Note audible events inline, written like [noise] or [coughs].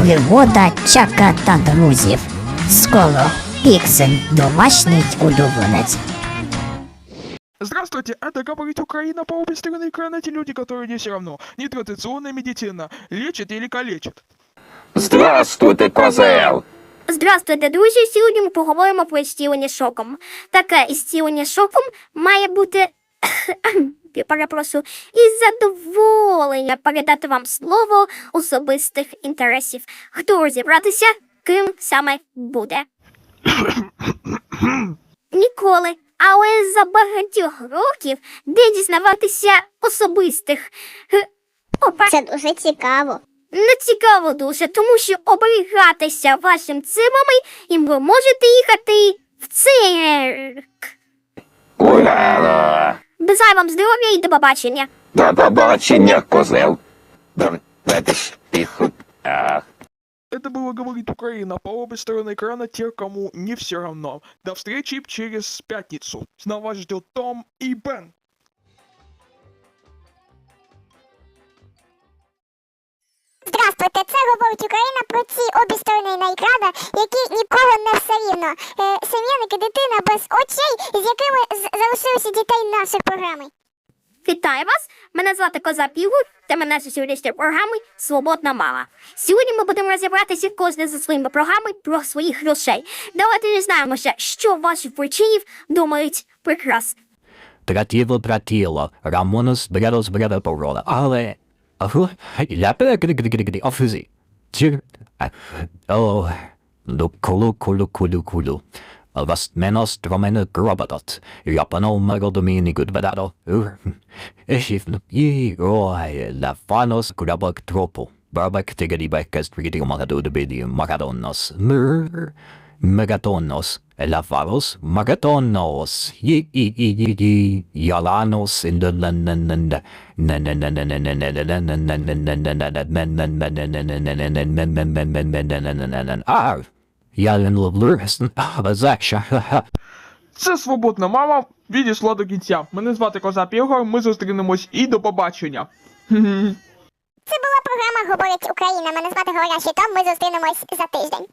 Пригода Чака та друзів. Скоро Піксен домашній улюбленець. Здравствуйте, это говорит Украина по обе стороны экрана те люди, которые не все равно. Нетрадиционная медицина. Лечит или калечит. Здравствуйте, козел! Здравствуйте, друзі! Сьогодні ми поговоримо про зцілення шоком. Таке ізцілення шоком має бути. [coughs] Перепрошую, із задоволення передати вам слово особистих інтересів. Хто розібратися, ким саме буде? [coughs] Ніколи. Але за багатьох років, де дізнаватися особистих. Опа. Це дуже цікаво. Не цікаво дуже, тому що оберігатися вашим цимами і ви можете їхати в цирк. Ура! Бажаю вам здоров'я і до побачення. До побачення, козел! Давайте ж тихо. Ах. Это было говорит Украина по обе стороны экрана те, кому не все равно. До встречи через пятницу. Снова вас ждет Том и Бен. Здравствуйте, це говорить Україна про ці обі сторони на екрана, які нікого не все рівно. Е, Сем'яники, дитина без очей, з якими залишилися дітей нашої програми. Вітаю вас! Мене звати Коза Пігуль, та мене сьогодні програми Свободна мама. Сьогодні ми будемо розібратися кожен за своїми програмами про своїх грошей. Давайте дізнаємося, що ваші причинів думають прекрасно. Тратіло, тратіло, Рамонос брядос бряда порода, але... Аху, я перегригригригри, офізі. Тір... О, лу кулу кулу кулу кулу. Alvastmenost vomenu grobatot, japano magodomini gudvadado, ur, eshifn, i roae la fanos grabak tropo, barbak tegadibek estridi matadudbidi maradonos, mur, megatonos, elavaros, maratonos, i i i i i yalanos in the land, ah! Yalen Lursen, ah, Bazakша, Це свободна мама. Відійшла до кінця. Мене звати Козап Ігор, Ми зустрінемось і до побачення. Це була програма Говорить Україна. Мене звати Говорящий Том. Ми зустрінемось за тиждень.